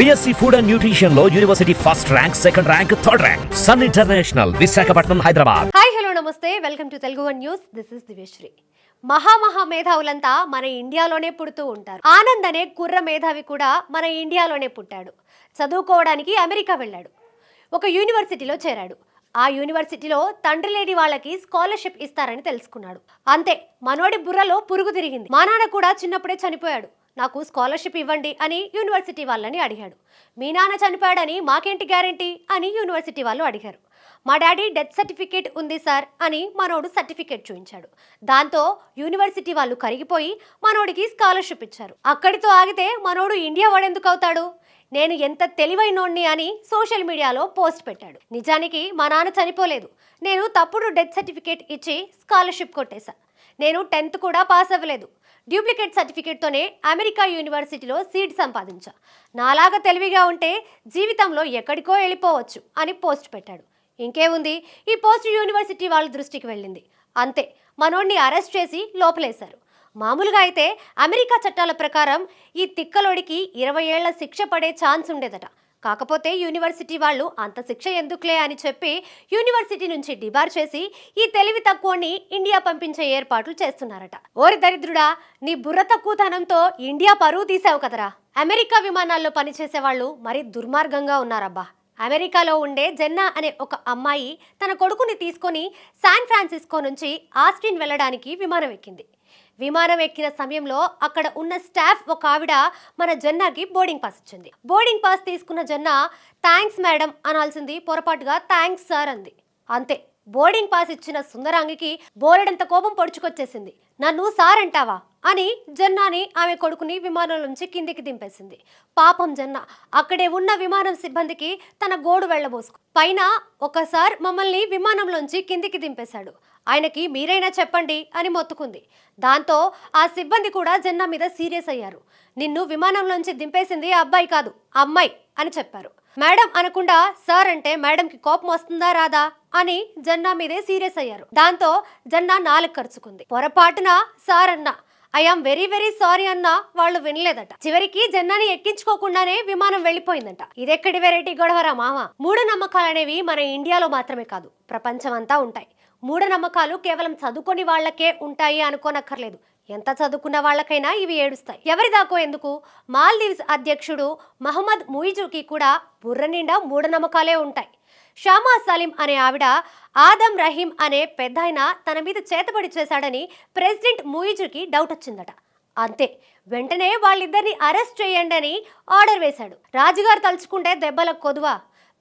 BSc food and న్యూట్రిషన్లో university first rank second rank third rank sun international Visakhapatnam Hyderabad hi hello నమస్తే. Welcome to Telugu one news this is Divyasri మహామహా మేధావులంతా మన ఇండియాలోనే పుడుతూ ఉంటారు. ఆనంద్ అనే కుర్ర మేధావి కూడా మన ఇండియాలోనే పుట్టాడు. చదువుకోవడానికి అమెరికా వెళ్ళాడు. ఒక యూనివర్సిటీలో చేరాడు. ఆ యూనివర్సిటీలో తండ్రి లేని వాళ్ళకి స్కాలర్షిప్ ఇస్తారని తెలుసుకున్నాడు. అంతే మనోడి బుర్రలో పురుగు తిరిగింది. మా నాన్న కూడా చిన్నప్పుడే చనిపోయాడు. నాకు స్కాలర్షిప్ ఇవ్వండి అని యూనివర్సిటీ వాళ్ళని అడిగాడు. మీ నాన్న చనిపోయాడని మాకేంటి గ్యారంటీ? అని యూనివర్సిటీ వాళ్ళు అడిగారు. మా డాడీ డెత్ సర్టిఫికేట్ ఉంది సార్ అని మనోడు సర్టిఫికేట్ చూపించాడు. దాంతో యూనివర్సిటీ వాళ్ళు కరిగిపోయి మనోడికి స్కాలర్షిప్ ఇచ్చారు. అక్కడితో ఆగితే మనోడు ఇండియా వాడెందుకు అవుతాడు? నేను ఎంత తెలివైనోడిని అని సోషల్ మీడియాలో పోస్ట్ పెట్టాడు. నిజానికి మా నాన్న చనిపోలేదు. నేను తప్పుడు డెత్ సర్టిఫికేట్ ఇచ్చి స్కాలర్షిప్ కొట్టేశా. నేను టెన్త్ కూడా పాస్ అవ్వలేదు. డూప్లికేట్ సర్టిఫికేట్తోనే అమెరికా యూనివర్సిటీలో సీట్ సంపాదించా. నాలాగా తెలివిగా ఉంటే జీవితంలో ఎక్కడికో వెళ్ళిపోవచ్చు అని పోస్ట్ పెట్టాడు. ఇంకేముంది? ఈ పోస్ట్ యూనివర్సిటీ వాళ్ళ దృష్టికి వెళ్ళింది. అంతే. మనోడిని అరెస్ట్ చేసి లోపలేశారు. మామూలుగా అయితే అమెరికా చట్టాల ప్రకారం ఈ తిక్కలోడికి ఇరవై ఏళ్ళ శిక్ష పడే ఛాన్స్ ఉండేదట. కాకపోతే యూనివర్సిటీ వాళ్ళు అంత శిక్ష ఎందుకులే అని చెప్పి యూనివర్సిటీ నుంచి డిబార్ చేసి ఈ తెలివి తక్కువని ఇండియా పంపించే ఏర్పాట్లు చేస్తున్నారట. ఓరి దరిద్రుడా నీ బుర్ర తక్కువతనంతో ఇండియా పరువు తీసావు కదరా. అమెరికా విమానాల్లో పనిచేసే వాళ్ళు మరీ దుర్మార్గంగా ఉన్నారబ్బా. అమెరికాలో ఉండే జెన్నా అనే ఒక అమ్మాయి తన కొడుకుని తీసుకొని శాన్ ఫ్రాన్సిస్కో నుంచి ఆస్టిన్ వెళ్ళడానికి విమానం ఎక్కింది. విమానం ఎక్కిన సమయంలో అక్కడ ఉన్న స్టాఫ్ ఒక ఆవిడ మన జన్నాకి బోర్డింగ్ పాస్ ఇచ్చింది. బోర్డింగ్ పాస్ తీసుకున్న జన్నా థ్యాంక్స్ మేడం అనాల్సింది పొరపాటుగా థ్యాంక్స్ సార్ అంది. అంతే. బోర్డింగ్ పాస్ ఇచ్చిన సుందరాంగికి బోలెడంత కోపం పొడుచుకొచ్చేసింది. నన్ను సార్ అంటావా? అని జన్నాని ఆమె కొడుకుని విమానం నుంచి కిందికి దింపేసింది. పాపం జన్న అక్కడే ఉన్న విమానం సిబ్బందికి తన గోడు వెళ్ళబోసుకు. పైన ఒకసారి మమ్మల్ని విమానంలోంచి కిందికి దింపేశాడు. ఆయనకి మీరైనా చెప్పండి అని మొత్తుకుంది. దాంతో ఆ సిబ్బంది కూడా జన్నా మీద సీరియస్ అయ్యారు. నిన్ను విమానంలోంచి దింపేసింది ఆ అబ్బాయి కాదు అమ్మాయి అని చెప్పారు. మేడం అనకుండా సార్ అంటే మేడంకి కోపం వస్తుందా రాదా? అని జన్నా మీదే సీరియస్ అయ్యారు. దాంతో జన్నా నాలుగు ఖర్చుకుంది పొరపాటున సార్ అన్న ఐఆమ్ వెరీ వెరీ సారీ అన్న వాళ్ళు వినలేదట. చివరికి జన్నాని ఎక్కించుకోకుండానే విమానం వెళ్ళిపోయిందంట. ఇదెక్కడి వెరైటీ గొడవరా మామ మూఢనమ్మకాలనేవి మన ఇండియాలో మాత్రమే కాదు ప్రపంచమంతా ఉంటాయి. మూఢనమ్మకాలు కేవలం చదువుకొని వాళ్ళకే ఉంటాయి అనుకోనక్కర్లేదు. ఎంత చదువుకున్న వాళ్ళకైనా ఇవి ఏడుస్తాయి. ఎవరి దాకో ఎందుకు? మాల్దీవ్స్ అధ్యక్షుడు మహమ్మద్ ముయిజుకి కూడా బుర్ర నిండా మూఢనమ్మకాలే ఉంటాయి. షామా సలీం అనే ఆవిడ ఆదం రహీం అనే పెద్దాయన తన మీద చేతబడి చేశాడని ప్రెసిడెంట్ ముయిజుకి డౌట్ వచ్చిందట. అంతే వెంటనే వాళ్ళిద్దరిని అరెస్ట్ చేయండి అని ఆర్డర్ వేశాడు. రాజుగారు తలుచుకుంటే దెబ్బల కొదువా.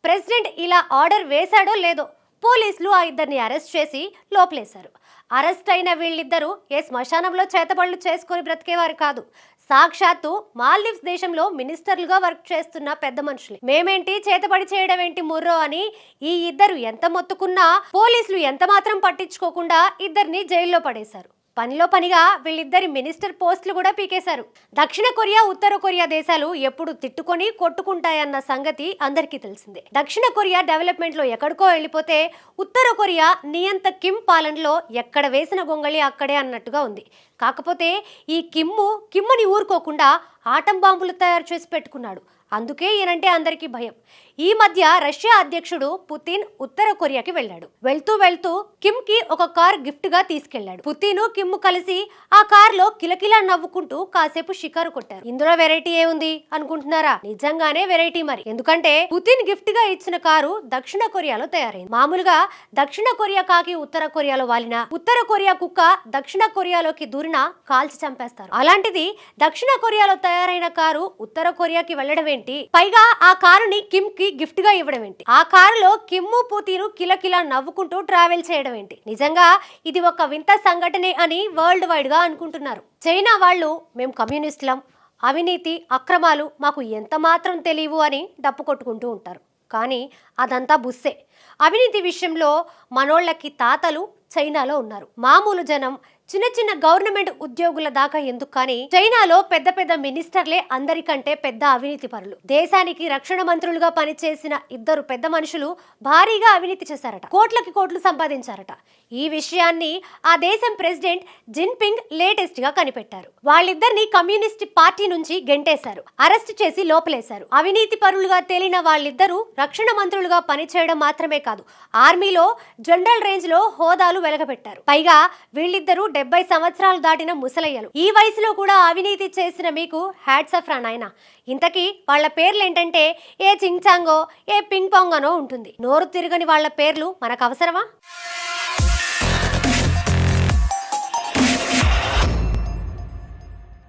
ప్రెసిడెంట్ ఇలా ఆర్డర్ వేశాడో లేదో పోలీసులు ఆ ఇద్దరిని అరెస్ట్ చేసి లోపలేశారు. అరెస్ట్ అయిన వీళ్ళిద్దరూ ఏ శ్మశానంలో చేతబడులు చేసుకొని బ్రతికేవారు కాదు. సాక్షాత్తు మాల్దీవ్స్ దేశంలో మినిస్టర్లుగా వర్క్ చేస్తున్న పెద్ద మనుషులు. మేమేంటి చేతబడి చేయడం ఏంటి ముర్రో అని ఈ ఇద్దరు ఎంత మొత్తుకున్నా పోలీసులు ఎంత మాత్రం పట్టించుకోకుండా ఇద్దరిని జైల్లో పడేశారు. పనిలో పనిగా వీళ్ళిద్దరి మినిస్టర్ పోస్టులు కూడా పీకేశారు. దక్షిణ కొరియా ఉత్తర కొరియా దేశాలు ఎప్పుడు తిట్టుకొని కొట్టుకుంటాయన్న సంగతి అందరికీ తెలిసిందే. దక్షిణ కొరియా డెవలప్మెంట్లో ఎక్కడికో వెళ్ళిపోతే ఉత్తర కొరియా నియంత కిమ్ పాలనలో ఎక్కడ వేసిన గొంగళి అక్కడే అన్నట్టుగా ఉంది. కాకపోతే ఈ కిమ్ము కిమ్ముని ఊరుకోకుండా ఆటం బాంబులు తయారు చేసి పెట్టుకున్నాడు. అందుకే ఈయనంటే అందరికీ భయం. ఈ మధ్య రష్యా అధ్యక్షుడు పుతిన్ ఉత్తర కొరియాకి వెళ్ళాడు. వెళ్తూ వెళ్తూ కిమ్కి ఒక కార్ గిఫ్ట్గా తీసుకెళ్ళాడు పుతిన్ కిమ్ కలిసి ఆ కార్లో కిలకిలా నవ్వుకుంటూ కాసేపు షికారు కొట్టారు. ఇందులో వెరైటీ ఏముంది అనుకుంటున్నారా? నిజంగానే వెరైటీ మరి. ఎందుకంటే పుతిన్ గిఫ్ట్గా ఇచ్చిన కారు దక్షిణ కొరియాలో తయారైంది. మామూలుగా దక్షిణ కొరియా కాకి ఉత్తర కొరియాలో వాలిన ఉత్తర కొరియా కుక్క దక్షిణ కొరియాలోకి దూరిన కాల్చి చంపేస్తారు. అలాంటిది దక్షిణ కొరియాలో తయారైన కారు ఉత్తర కొరియాకి వెళ్ళడం ఏంటి? పైగా ఆ కారుని కిమ్కి గిఫ్ట్గా ఇవ్వడం ఏంటి? ఆ కారులో కిమ్ము పూతీను కిలకిలా నవ్వుకుంటూ ట్రావెల్ చేయడం ఏంటి? నిజంగా ఇది ఒక వింత సంఘటనే అని వరల్డ్ వైడ్గా అనుకుంటున్నారు. చైనా వాళ్ళు మేము కమ్యూనిస్టులం. అవినీతి అక్రమాలు మాకు ఎంత మాత్రం తెలియవు అని డప్పు కొట్టుకుంటూ ఉంటారు. కానీ అదంతా బుస్సే. అవినీతి విషయంలో మనోళ్ళకి తాతలు చైనాలో ఉన్నారు. మామూలు జనం చిన్న చిన్న గవర్నమెంట్ ఉద్యోగుల దాకా ఎందుకు కానీ చైనాలో పెద్ద పెద్ద మినిస్టర్లే అందరికంటే పెద్ద అవినీతి పరులు. దేశానికి రక్షణ మంత్రులుగా పనిచేసిన ఇద్దరు పెద్ద మనుషులు భారీగా అవినీతి చేశారట. కోట్లకి కోట్లు సంపాదించారట. ఈ విషయాన్ని ఆ దేశం ప్రెసిడెంట్ జిన్పింగ్ లేటెస్ట్గా కనిపెట్టారు. వాళ్ళిద్దరిని కమ్యూనిస్ట్ పార్టీ నుంచి గెంటేశారు. అరెస్ట్ చేసి లోపలేశారు. అవినీతి పరులుగా తేలిన వాళ్ళిద్దరూ రక్షణ మంత్రులుగా పనిచేయడం మాత్రమే కాదు ఆర్మీలో జనరల్ రేంజ్లో హోదాలు వెలగబెట్టారు. పైగా వీళ్ళిద్దరూ డెబ్బై సంవత్సరాలు దాటిన ముసలయ్యలు. ఈ వయసులో కూడా అవినీతి చేసిన మీకు హ్యాట్స్ ఆఫ్ రా నాయన. ఇంతకీ వాళ్ళ పేర్లు ఏంటంటే ఏ చింగ్చాంగో ఏ పింగ్ పొంగనో ఉంటుంది. నోరు తిరగని వాళ్ళ పేర్లు మనకు అవసరమా?